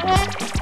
Bye.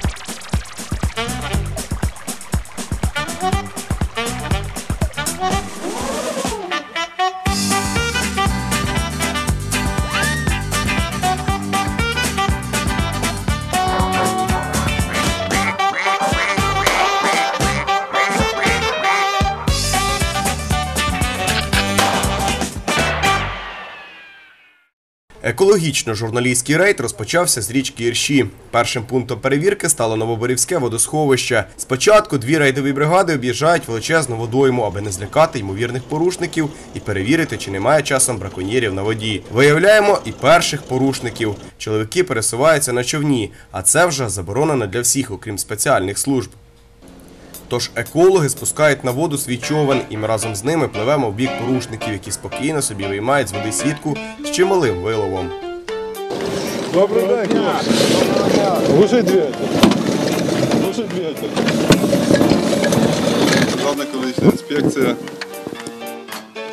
Екологічно-журналістський рейд розпочався з річки Ірші. Першим пунктом перевірки стало Новоборівське водосховище. Спочатку дві рейдові бригади об'їжджають величезну водойму, аби не злякати ймовірних порушників і перевірити, чи немає часом браконьєрів на воді. Виявляємо і перших порушників. Чоловіки пересуваються на човні, а це вже заборонено для всіх, окрім спеціальних служб. Тож екологи спускають на воду свій човен, і ми разом з ними пливемо в бік порушників, які спокійно собі виймають з води сітку з чималим виловом. Добрий день. Глуши двигатель. Глуши двигатель. Державна екологічна інспекція.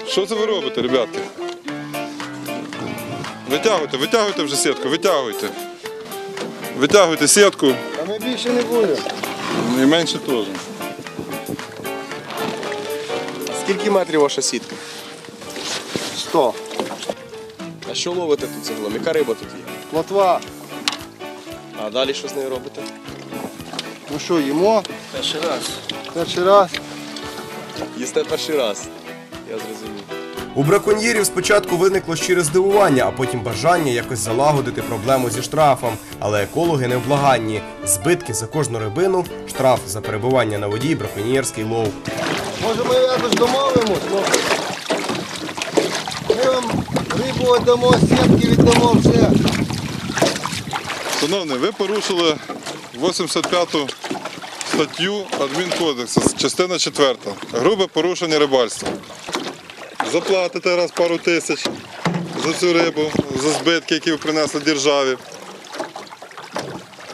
Що це ви робите, ребятки? Витягуйте, витягуйте вже сітку, витягуйте. Витягуйте сітку. А ми більше не будемо. І менше теж. Скільки метрів ваша сітка? Сто. А що ловите тут загалом? Яка риба тут є? Плотва. А далі що з нею робите? Ну що, їмо? Перший раз. Перший раз. Їсте перший раз. Я зрозумів. У браконьєрів спочатку виникло щире здивування, а потім бажання якось залагодити проблему зі штрафом. Але екологи не вблаганні. Збитки за кожну рибину, штраф за перебування на воді, і браконьєрський лов. Може ми якось домовимось? Ну. Ми вам рибу віддамо, сітки віддамо, все. Шановний, ви порушили 85-ту статтю адмінкодексу, частина 4. Грубе порушення рибальства. Заплатите раз пару тисяч за цю рибу, за збитки, які ви принесли державі.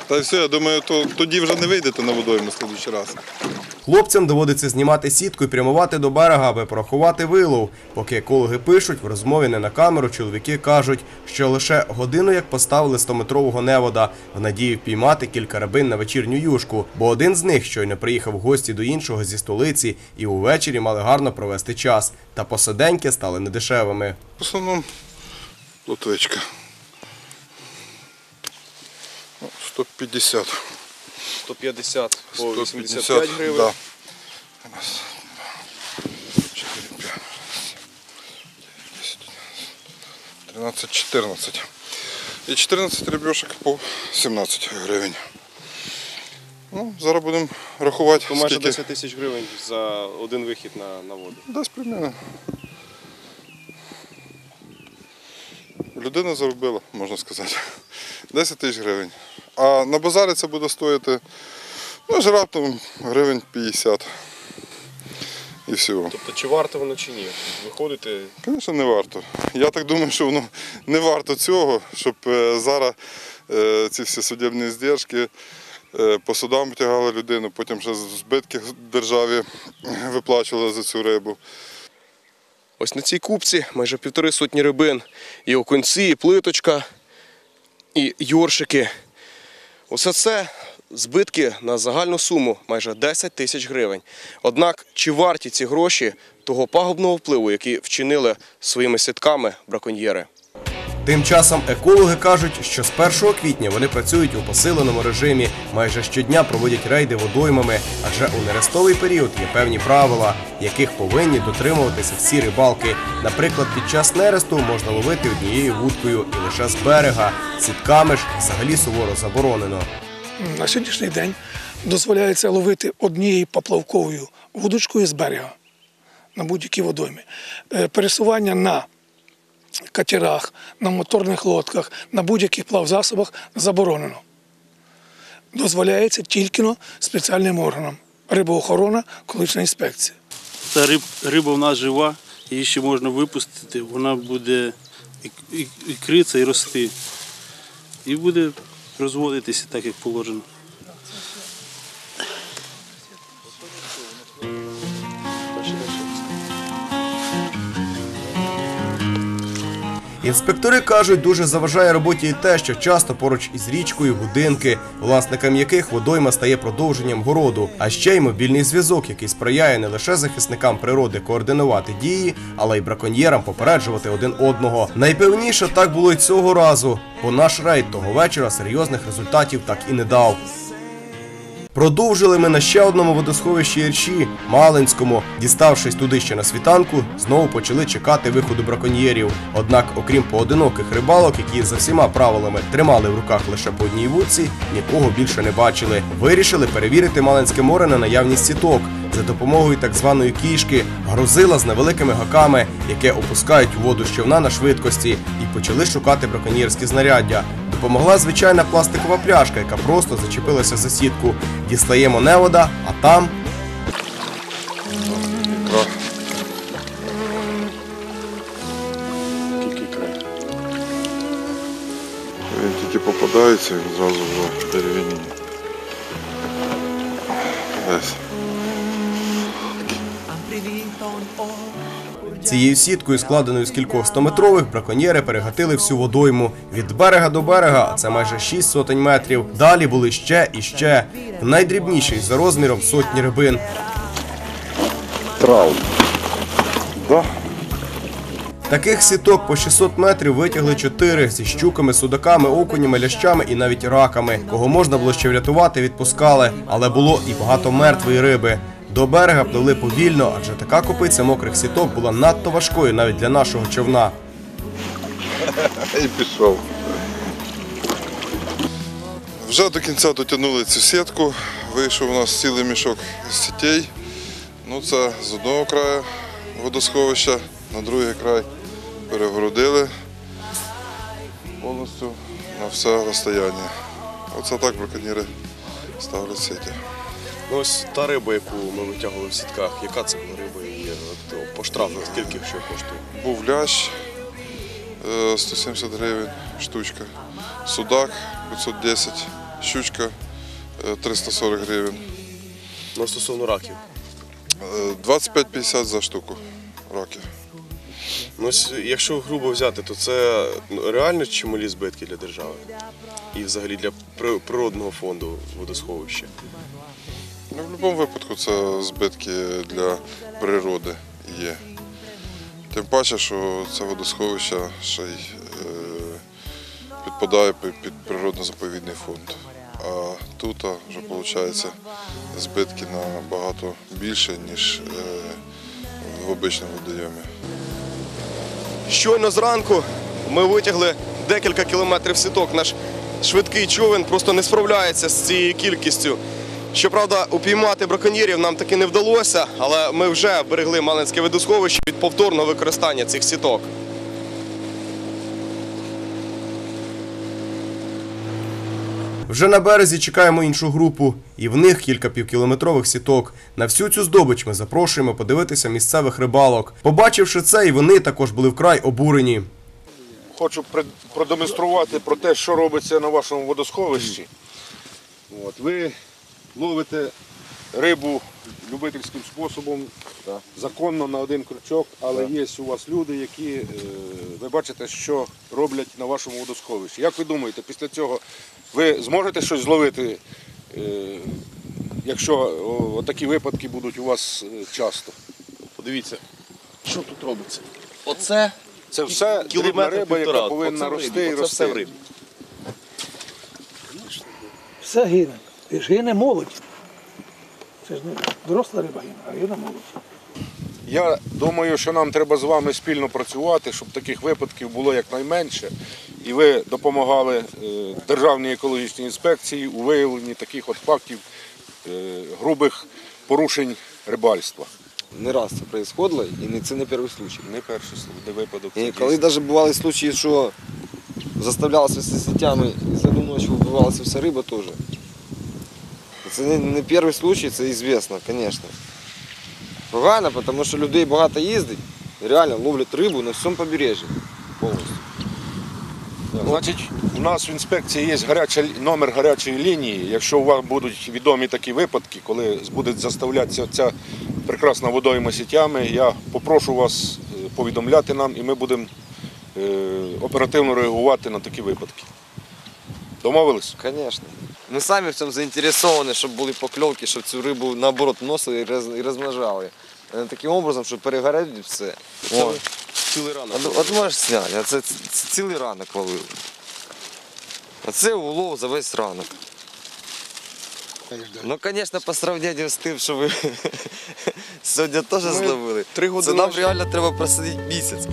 Та й все, я думаю, то, тоді вже не вийдете на водойму в наступний раз. Хлопцям доводиться знімати сітку і прямувати до берега, аби порахувати вилов. Поки екологи пишуть, в розмові не на камеру чоловіки кажуть, що лише годину як поставили 100-метрового невода в надії впіймати кілька рибин на вечірню юшку, бо один з них щойно приїхав в гості до іншого зі столиці і увечері мали гарно провести час. Та посаденьки стали недешевими. В основному лотвичка. Ну, 150. 150 по 150 Да. Раз, два, чотири, п'ять, десять, тринадцять, 14. І 14 ребешок по 17 гривень. Ну, зараз будемо рахувати, То майже скільки. 10 тисяч гривень за один вихід на, на воду. Десь примерно. Людина заробила, можна сказати. 10 тисяч гривень. А на базарі це буде стоїти ну, ж раптом гривень 50. І все. Тобто чи варто воно чи ні? Виходите, Звісно, не варто. Я так думаю, що воно не варто цього, щоб е, зараз е, ці всі судебні здержки е, по судам втягали людину, потім ще збитки державі виплачували за цю рибу. Ось на цій купці майже півтори сотні рибин. І окунці, і плиточка, і йоршики. Усе це збитки на загальну суму майже 10 тисяч гривень. Однак чи варті ці гроші того пагубного впливу, який вчинили своїми сітками браконьєри? Тим часом екологи кажуть, що з 1 квітня вони працюють у посиленому режимі, майже щодня проводять рейди водоймами, адже у нерестовий період є певні правила, яких повинні дотримуватися всі рибалки. Наприклад, під час нересту можна ловити однією вудкою і лише з берега. Сітками ж взагалі суворо заборонено. На сьогоднішній день дозволяється ловити однією поплавковою вудочкою з берега на будь-якій водоймі. Е, Пересування на катерах, на моторних лодках, на будь-яких плавзасобах заборонено. Дозволяється тільки спеціальним органам рибоохорона, колишня інспекція. Та риб, риба в нас жива, її ще можна випустити, вона буде ікритися і рости. І буде розводитися так, як положено. Інспектори кажуть, дуже заважає роботі і те, що часто поруч із річкою будинки, власникам яких водойма стає продовженням городу, а ще й мобільний зв'язок, який сприяє не лише захисникам природи координувати дії, але й браконьєрам попереджувати один одного. Найпевніше так було й цього разу, бо наш рейд того вечора серйозних результатів так і не дав. Продовжили ми на ще одному водосховищі Ірші, Малинському. Діставшись туди ще на світанку, знову почали чекати виходу браконьєрів. Однак, окрім поодиноких рибалок, які за всіма правилами тримали в руках лише по одній вудці, нікого більше не бачили. Вирішили перевірити Малинське море на наявність сіток. За допомогою так званої кішки грузила з невеликими гаками, яке опускають у воду з човна на швидкості, і почали шукати браконьєрські знаряддя. Допомогла звичайна пластикова пляшка, яка просто зачепилася за сітку. Дістаємо невода, а там. Тільки. Він тільки попадається, він зразу в деревині. Десь. Цією сіткою, складеною з кількох стометрових, браконьєри перегатили всю водойму від берега до берега, а це майже 6 сотень метрів. Далі були ще і ще. Найдрібніший за розміром сотні рибин. Траут. Да? Таких сіток по 600 метрів витягли чотири зі щуками, судаками, окунями, лящами і навіть раками. Кого можна було ще врятувати, відпускали, але було і багато мертвої риби. До берега пливли повільно, адже така копиця мокрих сіток була надто важкою навіть для нашого човна. І пішов. Вже до кінця дотягнули цю сітку. Вийшов у нас цілий мішок з сітей. Ну, це з одного краю водосховища, на другий край перегородили повністю на все розстояння. Оце так браконьєри ставлять сіті. Ну ось та риба, яку ми витягували в сітках, яка це була риба і от, по штрафу скільки що коштує? Був лящ е, 170 гривень штучка, судак 510, щучка е, 340 гривень, Ну, стосовно раків. Е, 25-50 за штуку раків. Ну, якщо грубо взяти, то це ну, реально чималі збитки для держави і взагалі для природного фонду водосховища. Ну, в будь-якому випадку це збитки для природи є. Тим паче, що це водосховище ще й е, підпадає під, природно-заповідний фонд. А тут вже виходить збитки набагато більше, ніж е, в обичному водойомі. Щойно зранку ми витягли декілька кілометрів сіток. Наш швидкий човен просто не справляється з цією кількістю. Щоправда, упіймати браконьєрів нам таки не вдалося, але ми вже берегли Малинське водосховище від повторного використання цих сіток. Вже на березі чекаємо іншу групу, і в них кілька півкілометрових сіток. На всю цю здобич ми запрошуємо подивитися місцевих рибалок. Побачивши це, і вони також були вкрай обурені. хочу продемонструвати про те, що робиться на вашому водосховищі. От, ви ловите рибу любительським способом, законно на один крючок, але є у вас люди, які е, ви бачите, що роблять на вашому водосховищі. Як ви думаєте, після цього ви зможете щось зловити, е, якщо такі випадки будуть у вас е, часто? Подивіться, що тут робиться. Оце Це все дрібна риба, яка повинна рости і рости. в рибі. Все гине. Ж гине молодь. Це ж не доросла риба гине, а гине молодь. Я думаю, що нам треба з вами спільно працювати, щоб таких випадків було якнайменше. І ви допомагали е, Державній екологічній інспекції у виявленні таких от фактів е, грубих порушень рибальства. Не раз це происходило, і не це не перший случай. Не перший слу- випадок. І коли навіть бували случаї, що заставлялися з сетями і за одну ночі вбивалася вся риба теж. Це не, не перший случай, це звісно, звісно. Погано, тому що людей багато їздить, реально ловлять рибу на всьому побережжі. Повністю. Значить, у нас в інспекції є гаряча, номер гарячої лінії. Якщо у вас будуть відомі такі випадки, коли буде заставлятися ця прекрасна водойма сітями, я попрошу вас е, повідомляти нам і ми будемо е, оперативно реагувати на такі випадки. Домовились? Конечно. Ми самі в цьому заінтересовані, щоб були покльовки, щоб цю рибу наоборот носили і роз- і розмножали. Е, Таким образом, щоб перегорати все. О, Цілий ранок. От, от можеш зняти, а це, це, це цілий ранок ловили. А це улов за весь ранок. Ну, звісно, по сравненню з тим, що ви сьогодні теж зловили. Це нам реально треба просидіти місяць.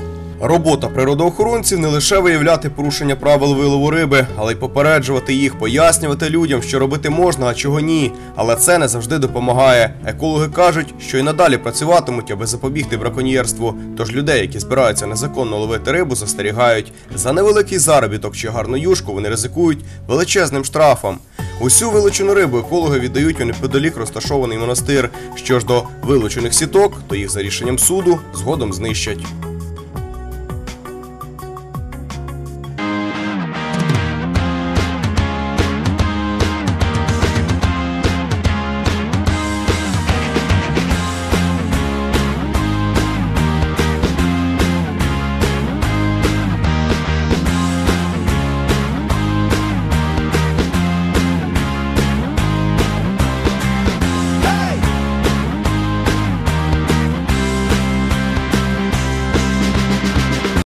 Робота природоохоронців не лише виявляти порушення правил вилову риби, але й попереджувати їх, пояснювати людям, що робити можна, а чого ні. Але це не завжди допомагає. Екологи кажуть, що і надалі працюватимуть, аби запобігти браконьєрству. Тож людей, які збираються незаконно ловити рибу, застерігають. За невеликий заробіток чи гарну юшку вони ризикують величезним штрафом. Усю вилучену рибу екологи віддають у неподалік розташований монастир. Що ж до вилучених сіток, то їх за рішенням суду згодом знищать.